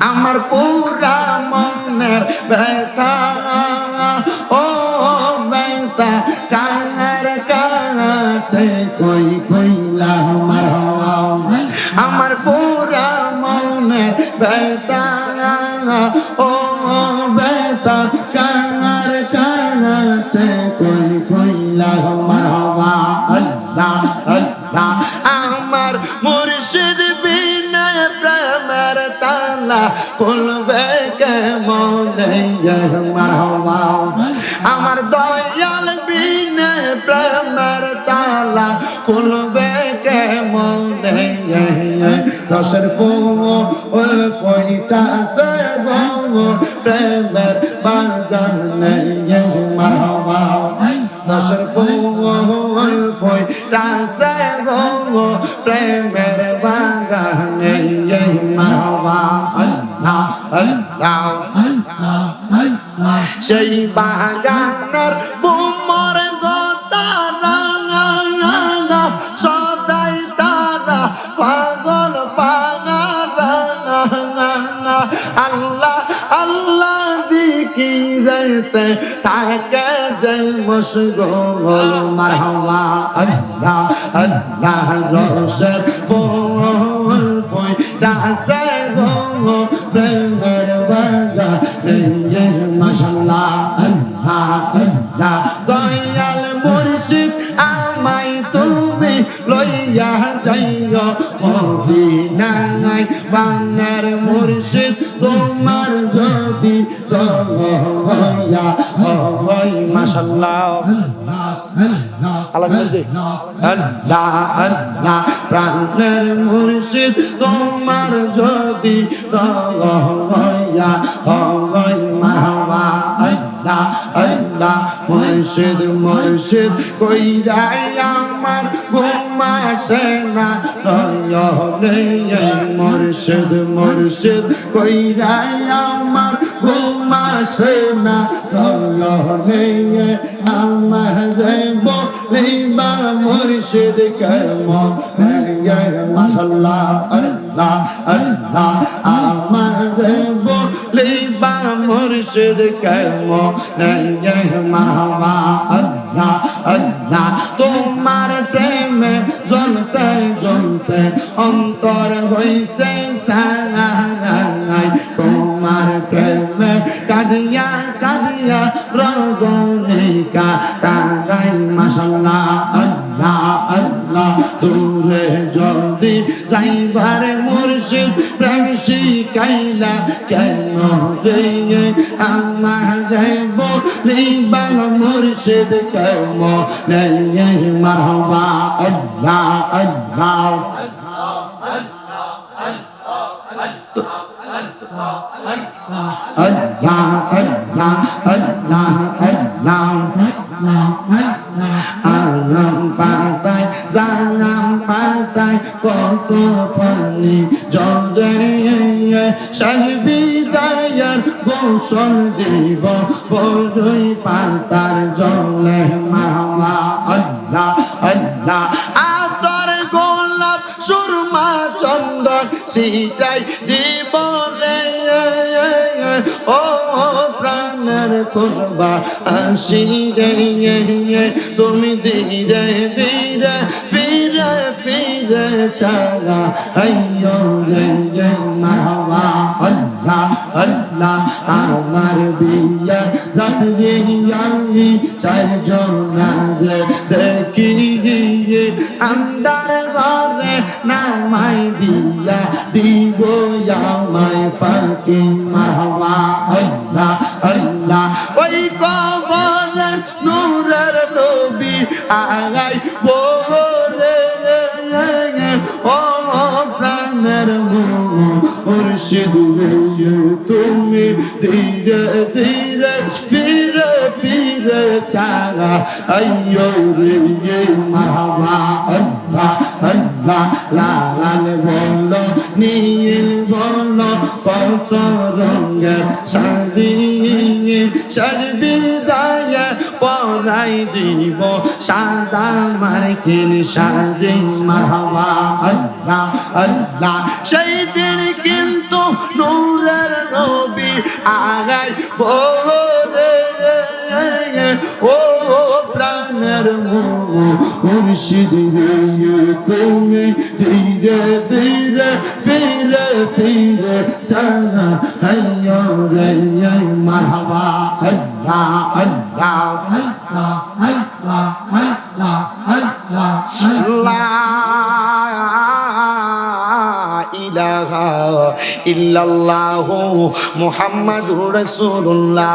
আমার পুরা মনের ব্যথা, ও ব্যথা, কার কাছে? কই কইলা আমার আমার পুরা মনের ব্যথা আমার হওয়া আল্লাহ আল্লাহ। আমার মুর্শিদ বিনা প্রেমের তালা খুলবে কেমনে? আমার হওয়া আমার দয়াল বিনা প্রেমের তালা খুলবে কেমনে? রসের বউ ওল ফইটা সে বউ প্রেমের বাগানে। হওয়া রসের বউ ফইটা সে বউ প্রেমের বাগানে আমার হওয়া আল্লাহ আল্লাহ সেই বাগানের বুমর গোতারা সদাই দিকিরেতে থাকে যে মশগোল মারহাওয়া আল্লাহ আল্লাহ রসের ফুল ফুল ডাসে গো প্রেমের বাগা রে মাশাল্লাহ, আল্লাহ আল্লাহ। দয়াল মুর্শিদ আমায় তুমি লইয়া যাইও, মদিনায় বাংলার মুর্শিদ তোমার যদি আল্লাহ প্রাণের মুর্শিদ তোমার যদি মারহাবা আল্লাহ আল্লাহ, মুর্শিদ মুর্শিদ কইরাই আমার ঘুমাসে না। রয়নে মুর্শিদ মুর্শিদ কইরাই আমার ঘুমাসে না। রয়নে আমার বলিবা মুর্শিদ কর্ম মাশাল্লাহ, আল্লাহ আল্লাহ, আমার বলিবা মুর্শিদ কর্ম মারহাবা, আল্লাহ আল্লাহ। তোমার প্রেমে জ্বলতে জ্বলতে অন্তর হইছে সাই তোমার প্রেমে কাঁদিয়া কাঁদিয়া রজনিকা টাগাই মাসাল্লাহ আল্লাহ আল্লাহ। দূরে যদি যাইবার মুর্শিদ প্রেম শিখাইলা কেন রে আমার বলিবা মুর্শিদ কর্ম নেই মারহবা আল্লাহ আল্লাহ আল্লাহ আল্লাহ আল্লাহ আল্লাহ আরাম পাতায় জানাম পাতায় কত পানি। জলে সাহিবিদায়ার গোসল দিব, বড়ই পাতার জলে মামা আল্লাহ আল্লাহ। আতর গোলাপ, সুরমা চন্দন সিটাই দিব ও প্রাণের খুশবা আসি রে তুমি ধীরে ধীরে ফিরে ফিরে চালা। আইয়ো রে মারহাবা আল্লাহ আল্লাহ, আমার বিয়া যাত্রী আমি চারজন দেখি আন্দার ঘরে নামাই দিয়া দিব আমায় ফাঁকি। মারহাবা আল্লাহ আল্লাহ। ওই কবর নূরের নবী আগাই বলে ও প্রাণের মুর্শিদ তুমি ধীরে ধীরে ফিরে ফিরে চালা। আইয়ো রে মারহাবা আল্লাহ আল্লাহ, লালাল বলল নীল বল, কত রঙের শাড়ি সাজবি বিদায় পড়াই দিব, সাদা মার্কিন সাজে মারহাবা, আল্লাহ আল্লাহ। সেই দিন কিন্তু নূরের নবী আগাই মুর্শিদ তুমি ধীরে ধীরে, ফিরে ফিরে চানা হাইয়া রে মারহাবা আল্লাহ আল্লাহ আল্লাহ আল্লাহ আল্লাহ আল্লাহ ইলাহা ইল্লাল্লাহু মুহাম্মাদুর রাসূলুল্লাহ।